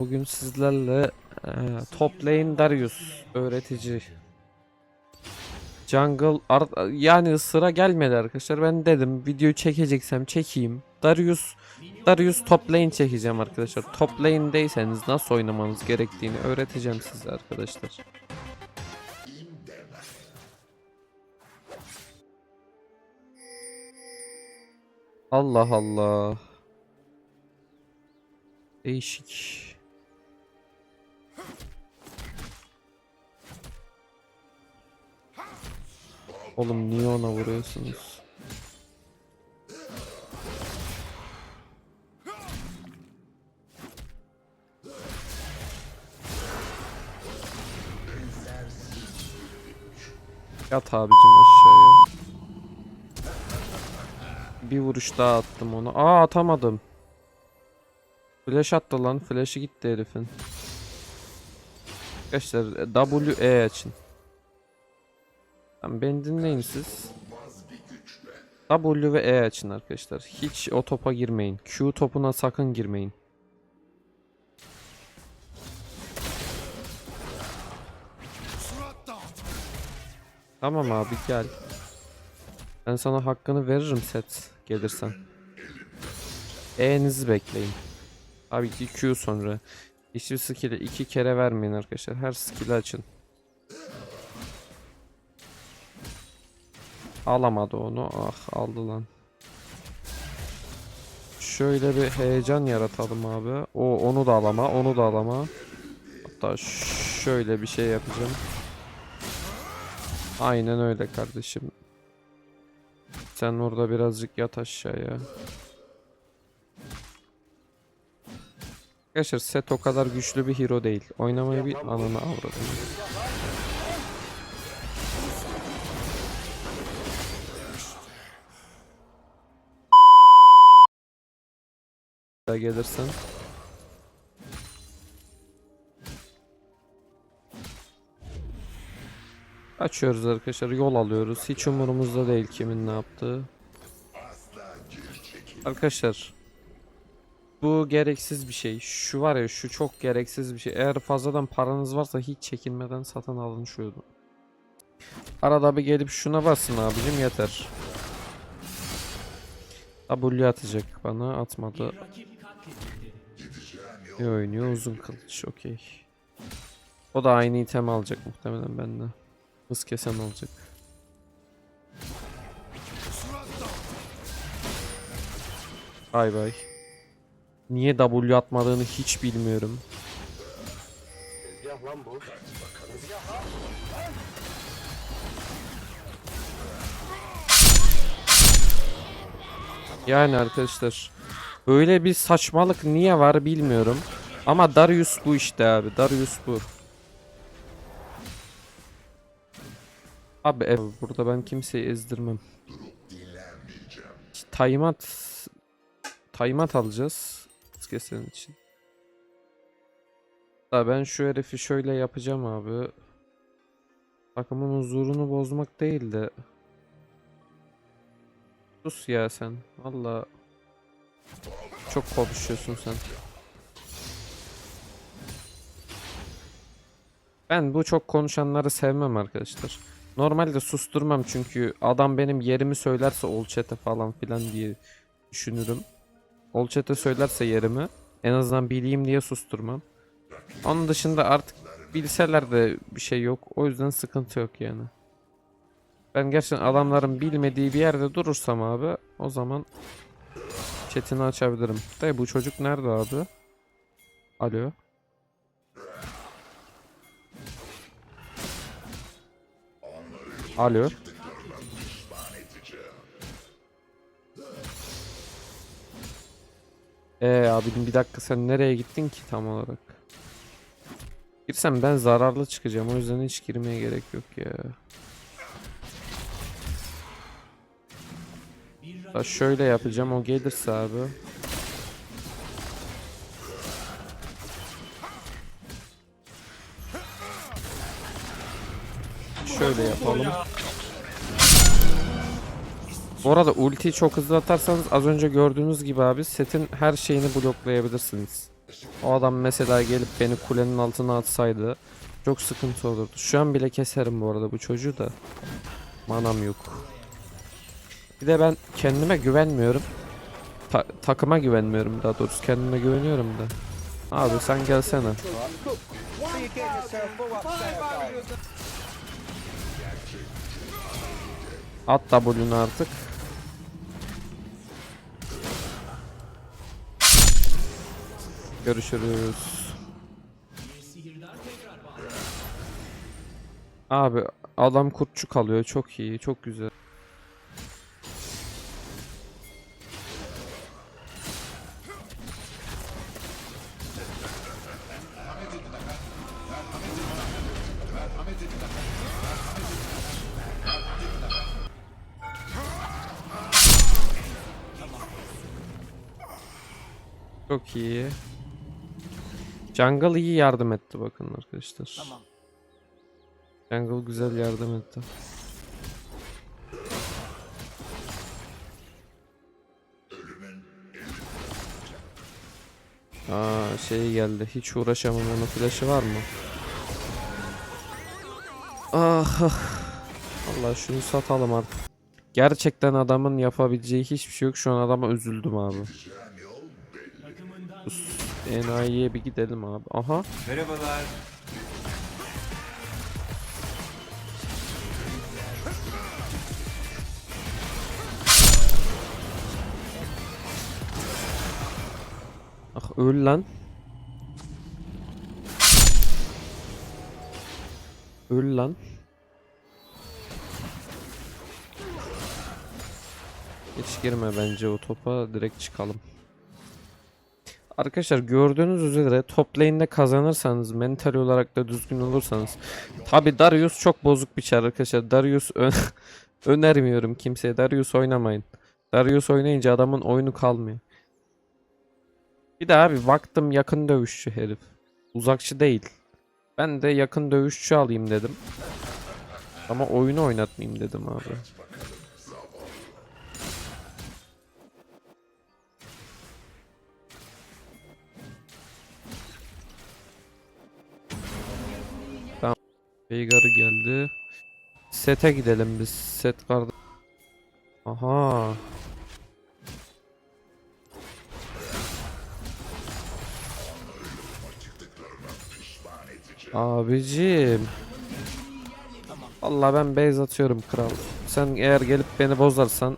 Bugün sizlerle e, top Darius öğretici. Jungle yani sıra gelmedi arkadaşlar. Ben dedim videoyu çekeceksem çekeyim. Darius Darius top çekeceğim arkadaşlar. Top lane'deyseniz nasıl oynamanız gerektiğini öğreteceğim size arkadaşlar. Allah Allah. Değişik. Oğlum niye ona vuruyorsunuz? Yat abicim aşağıya. Bir vuruş daha attım ona. Aa atamadım. Flash attı lan. Flash'ı gitti herifin. Arkadaşlar W E açın. Tamam beni dinleyin siz. W ve E açın arkadaşlar. Hiç o topa girmeyin. Q topuna sakın girmeyin. Tamam abi gel. Ben sana hakkını veririm set gelirsen. E'nizi bekleyin. Tabii ki Q sonra. Hiçbir skill'i iki kere vermeyin arkadaşlar. Her skill'i açın. Alamadı onu. Ah aldı lan. Şöyle bir heyecan yaratalım abi. O onu da alama, onu da alama. Hatta şöyle bir şey yapacağım. Aynen öyle kardeşim. Sen orada birazcık yat aşağıya. Arkadaşlar set o kadar güçlü bir hero değil. Oynamayı bir anına avradım. Da gelirsen. Açıyoruz arkadaşlar yol alıyoruz. Hiç umurumuzda değil kimin ne yaptığı. Arkadaşlar bu gereksiz bir şey. Şu var ya şu çok gereksiz bir şey. Eğer fazladan paranız varsa hiç çekinmeden satın alın şunu. Arada bir gelip şuna basın abicim yeter. W atacak bana atmadı. Ne oynuyor uzun kılıç okey. O da aynı item alacak muhtemelen benden. Hız kesen olacak. Bay bay. Niye W atmadığını hiç bilmiyorum. Tezgah lan bu. Yani arkadaşlar böyle bir saçmalık niye var bilmiyorum. Ama Darius bu işte abi. Darius bu. Abi ev burada ben kimseyi ezdirmem. Taymat Taymat alacağız. Kesenin için. Da ben şu herifi şöyle yapacağım abi. Takımın huzurunu bozmak değil de Sus ya sen. Valla çok konuşuyorsun sen. Ben bu çok konuşanları sevmem arkadaşlar. Normalde susturmam çünkü adam benim yerimi söylerse ol chat'e falan filan diye düşünürüm. Ol chat'e söylerse yerimi en azından bileyim diye susturmam. Onun dışında artık bilseler de bir şey yok. O yüzden sıkıntı yok yani. Ben gerçekten adamların bilmediği bir yerde durursam abi o zaman chatini açabilirim. Dayı bu çocuk nerede abi? Alo. Alo. Ee abim bir dakika sen nereye gittin ki tam olarak? Girsem ben zararlı çıkacağım o yüzden hiç girmeye gerek yok ya. Da şöyle yapacağım o gelirse abi. Şöyle yapalım. Bu arada ultiyi çok hızlı atarsanız az önce gördüğünüz gibi abi setin her şeyini bloklayabilirsiniz. O adam mesela gelip beni kulenin altına atsaydı çok sıkıntı olurdu. Şu an bile keserim bu arada bu çocuğu da. Manam yok. Bir de ben kendime güvenmiyorum. Ta- takıma güvenmiyorum daha doğrusu kendime güveniyorum da. Abi sen gelsene. At W'nu artık. Görüşürüz. Abi adam kurtçu kalıyor çok iyi çok güzel. Çok iyi. Jungle iyi yardım etti bakın arkadaşlar. Tamam. Jungle güzel yardım etti. Aa şey geldi. Hiç uğraşamam onun flash'ı var mı? Ah. ah. Allah şunu satalım artık. Gerçekten adamın yapabileceği hiçbir şey yok. Şu an adama üzüldüm abi. Enayi'ye bir gidelim abi. Aha. Merhabalar. Ah öl lan. Öl lan. Hiç girme bence o topa direkt çıkalım. Arkadaşlar gördüğünüz üzere top lane'de kazanırsanız mental olarak da düzgün olursanız Tabi Darius çok bozuk bir çar arkadaşlar. Darius ö- önermiyorum kimseye. Darius oynamayın. Darius oynayınca adamın oyunu kalmıyor. Bir de abi baktım yakın dövüşçü herif. Uzakçı değil. Ben de yakın dövüşçü alayım dedim. Ama oyunu oynatmayayım dedim abi Veigar'ı geldi. Set'e gidelim biz. Set kardı. Aha. Abicim. Vallahi ben base atıyorum kral. Sen eğer gelip beni bozarsan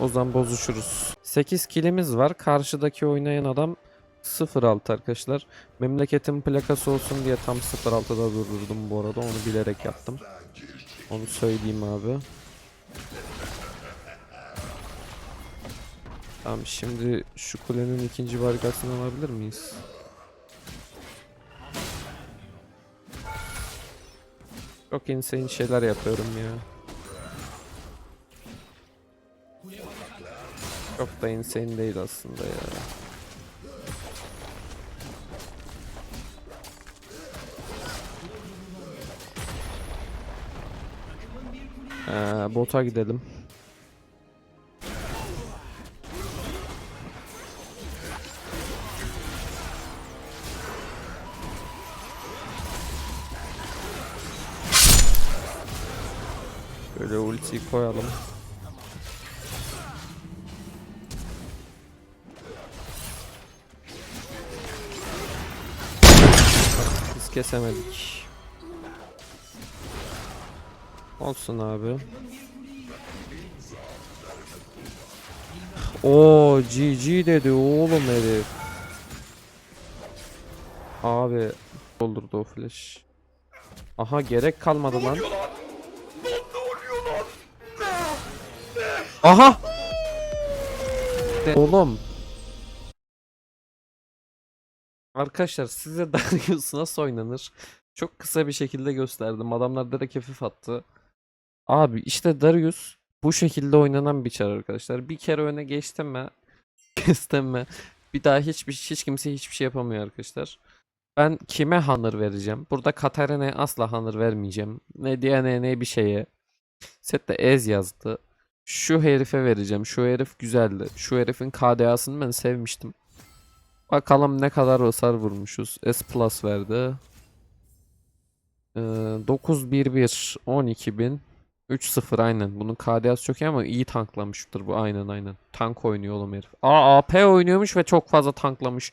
o zaman bozuşuruz. 8 kilimiz var. Karşıdaki oynayan adam 0-6 arkadaşlar. Memleketin plakası olsun diye tam 0-6'da durdurdum bu arada. Onu bilerek yaptım. Onu söyleyeyim abi. Tamam şimdi şu kulenin ikinci barikasını alabilir miyiz? Çok insane şeyler yapıyorum ya. Çok da insane değil aslında ya. Bota gidelim. Böyle ultiyi koyalım. Biz kesemedik. Olsun abi. O GG dedi oğlum herif. Abi doldurdu o flash. Aha gerek kalmadı lan. Aha! Oğlum. Arkadaşlar size Darius nasıl oynanır? Çok kısa bir şekilde gösterdim. Adamlar direkt hafif attı. Abi işte Darius bu şekilde oynanan bir çar arkadaşlar. Bir kere öne geçtim mi? Kestim mi? Bir daha hiçbir hiç kimse hiçbir şey yapamıyor arkadaşlar. Ben kime Hunter vereceğim? Burada Katarina'ya asla Hunter vermeyeceğim. Ne Diana'ya ne bir şeye. Sette Ez yazdı. Şu herife vereceğim. Şu herif güzeldi. Şu herifin KDA'sını ben sevmiştim. Bakalım ne kadar hasar vurmuşuz. S plus verdi. Ee, 911 12000 3-0 aynen. Bunun KDA'sı çok iyi ama iyi tanklamıştır bu. Aynen aynen. Tank oynuyor oğlum herif. Aa AP oynuyormuş ve çok fazla tanklamış.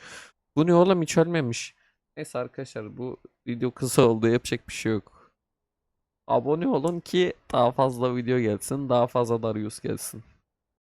Bu ne oğlum hiç ölmemiş. Neyse arkadaşlar bu video kısa oldu. Yapacak bir şey yok. Abone olun ki daha fazla video gelsin. Daha fazla Darius gelsin.